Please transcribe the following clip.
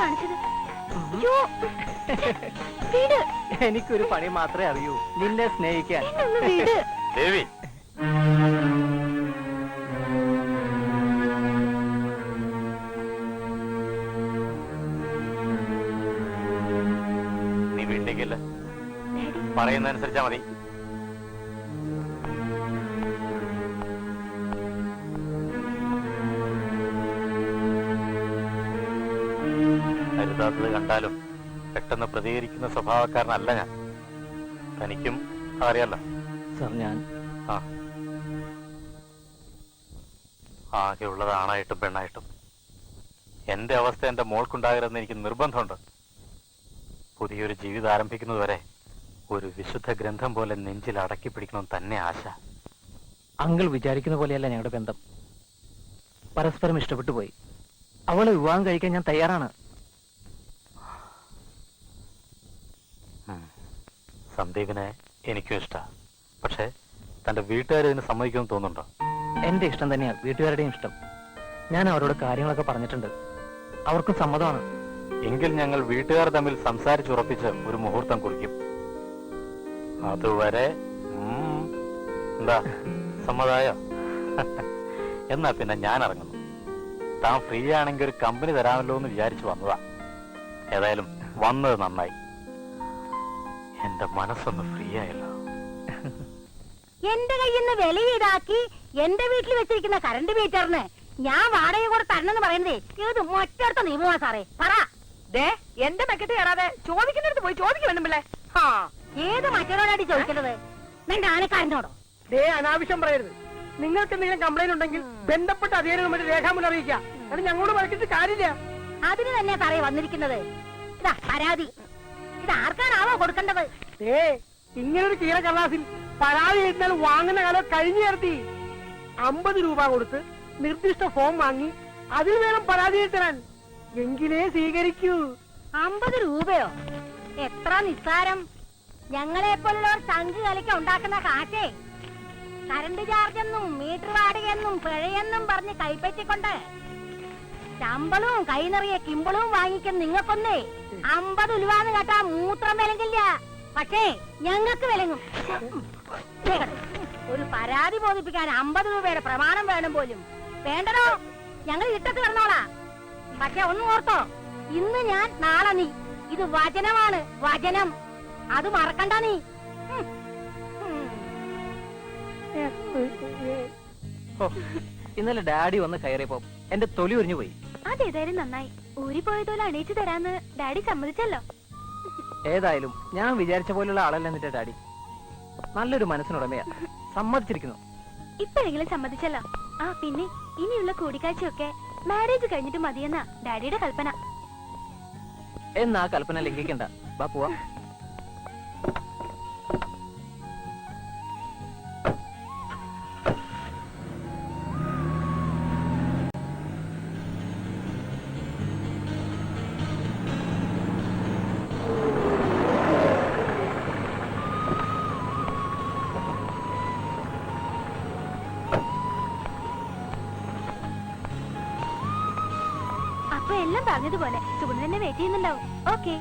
കാണിച്ചത്. യ്യോ, വിട്. എനിക്കൊരു പണി മാത്രമേ അറിയൂ. നിന്നെ സ്നേഹിക്കാൻ. എന്നെ ഒന്ന് വിട്. ദേവി. നീ വീട്ടിലേക്കല്ല? പറയുന്നതനുസരിച്ചാ മതി. കരുതാത്തത് കണ്ടാലും പെട്ടെന്ന് പ്രതികരിക്കുന്ന സ്വഭാവക്കാരനല്ല ഞാൻ. തനിക്കും അതറിയാലോ സാർ ഞാൻ ആ. ആകെയുള്ളത് ആണായിട്ടും പെണ്ണായിട്ടും. എന്റെ അവസ്ഥ എന്റെ മോൾക്കുണ്ടാകരുതെന്ന് എനിക്ക് നിർബന്ധമുണ്ട്. പുതിയൊരു ജീവിതം ആരംഭിക്കുന്നതുവരെ ഒരു വിശുദ്ധ ഗ്രന്ഥം പോലെ നെഞ്ചിൽ അടക്കി പിടിക്കണം തന്നെ ആശ. അങ്കിൾ വിചാരിക്കുന്ന പോലെയല്ല ഞങ്ങളുടെ ബന്ധം. പരസ്പരം ഇഷ്ടപ്പെട്ടു പോയി. അവളെ വിവാഹം കഴിക്കാൻ ഞാൻ തയ്യാറാണ്. സന്ദീപിനെ എനിക്കും ഇഷ്ട. പക്ഷെ തന്റെ വീട്ടുകാർ ഇതിന് സമ്മതിക്കുമെന്ന് തോന്നുന്നുണ്ടോ? എന്റെ ഇഷ്ടം തന്നെയാണ് വീട്ടുകാരുടെയും ഇഷ്ടം. ഞാൻ അവരോട് കാര്യങ്ങളൊക്കെ പറഞ്ഞിട്ടുണ്ട്. അവർക്കും സമ്മതമാണ്. എങ്കിൽ ഞങ്ങൾ വീട്ടുകാർ തമ്മിൽ സംസാരിച്ചുറപ്പിച്ച് ഒരു മുഹൂർത്തം കുറിക്കും. അതുവരെ എന്താ സമ്മതായോ? എന്നാ പിന്നെ ഞാൻ ഇറങ്ങുന്നു. താൻ ഫ്രീ ആണെങ്കിൽ ഒരു കമ്പനി തരാമല്ലോ എന്ന് വിചാരിച്ചു വന്നതാ. ഏതായാലും വന്നത് നന്നായി. എന്റെ മനസ്സൊന്ന് ഫ്രീ ആയല്ലോ. എന്റെ കയ്യിൽ നിന്ന് വില ഈടാക്കി എന്റെ വീട്ടിൽ വെച്ചിരിക്കുന്ന കറണ്ട് മീറ്ററിന് ഞാൻ വാടക കൂടെ തരണമെന്ന് പറയുന്നതേ ഇത് മറ്റടുത്ത നിയമമാ സാറേ. പറ. ദേ എന്റെ മെക്കറ്റ് കയറാതെ ചോദിക്കുന്നിടത്ത് പോയി ചോദിക്കും വേണ്ടുമ്പിള്ളേ ഹാ ഏത് മറ്റൊരാളായിട്ട് ചോദിക്കുന്നത് നിന്റെ ആനക്കാരനോടോ? ദേ അനാവശ്യം പറയരുത്. നിങ്ങൾക്ക് എന്തെങ്കിലും കംപ്ലൈന്റ് ഉണ്ടെങ്കിൽ ബന്ധപ്പെട്ട അധികാരികൾ വേണ്ടി രേഖാമൂലം അറിയിക്കാം അത് ഞങ്ങളോട് വഴക്കിട്ട് കാര്യമില്ല. അതിന് തന്നെ സാറേ വന്നിരിക്കുന്നത്. ഇതാ പരാതി. ഇത് ആർക്കാണാവോ കൊടുക്കേണ്ടത്? ഏ ഇങ്ങനൊരു കീറ കള്ളാസിൽ പരാതി എഴുതിയാൽ വാങ്ങുന്ന കാലം കഴിഞ്ഞു നിർത്തി അമ്പത് രൂപ കൊടുത്ത് നിർദ്ദിഷ്ട ഫോം വാങ്ങി അതിൽ വേണം പരാതി എഴുതരാൻ എങ്കിലേ സ്വീകരിക്കൂ. അമ്പത് രൂപയോ? എത്ര നിസ്സാരം. ഞങ്ങളെ പോലുള്ളവർ ചങ്ക് കലയ്ക്ക ഉണ്ടാക്കുന്ന കാശേ. കറണ്ട് ചാർജെന്നും മീറ്റർ വാടകയെന്നും പിഴയെന്നും പറഞ്ഞ് കൈപ്പറ്റിക്കൊണ്ട് ശമ്പളവും കൈ നിറയെ കിമ്പളവും വാങ്ങിക്കുന്ന നിങ്ങൾക്കൊന്നേ അമ്പത് ഉലുവാന്ന് കേട്ടാ മൂത്രം വിലങ്ങില്ല. പക്ഷേ ഞങ്ങൾക്ക് വിലങ്ങും. ഒരു പരാതി ബോധിപ്പിക്കാൻ അമ്പത് രൂപയുടെ പ്രമാണം വേണം പോലും. വേണ്ടടോ ഞങ്ങൾ ഇട്ടത്ത് കിടന്നോളാ പക്ഷെ ഒന്നും ഓർത്തോ ഇന്ന് ഞാൻ നാളെ നീ. ഇത് വചനമാണ് വചനം. അത് മറക്കണ്ട നീ. ഇന്നലെ ഡാഡി വന്ന് കയറിയപ്പോ എന്റെ തൊലി ഒരിഞ്ഞു പോയി. അതേതായാലും നന്നായി. ഊരിപ്പോയതുപോലെ അണീച്ചു തരാന്ന് ഡാഡി സമ്മതിച്ചല്ലോ. ഏതായാലും ഞാൻ വിചാരിച്ച പോലുള്ള ആളല്ല എന്നിട്ട് ഡാഡി. നല്ലൊരു മനസ്സിനുടമയാ. സമ്മതിച്ചിരിക്കുന്നു. ഇപ്പോഴെങ്കിലും സമ്മതിച്ചല്ലോ. ആ പിന്നെ ഇനിയുള്ള കൂടിക്കാഴ്ചയൊക്കെ മാരേജ് കഴിഞ്ഞിട്ട് മതിയെന്ന ഡാഡിയുടെ കൽപ്പന. എന്നാ കൽപ്പന ലംഘിക്കണ്ട. ബാ പോവാ. എല്ലാം പറഞ്ഞതുപോലെ സുഗുണ തന്നെ വെയിറ്റ് ചെയ്യുന്നുണ്ടാവും ഓക്കെ.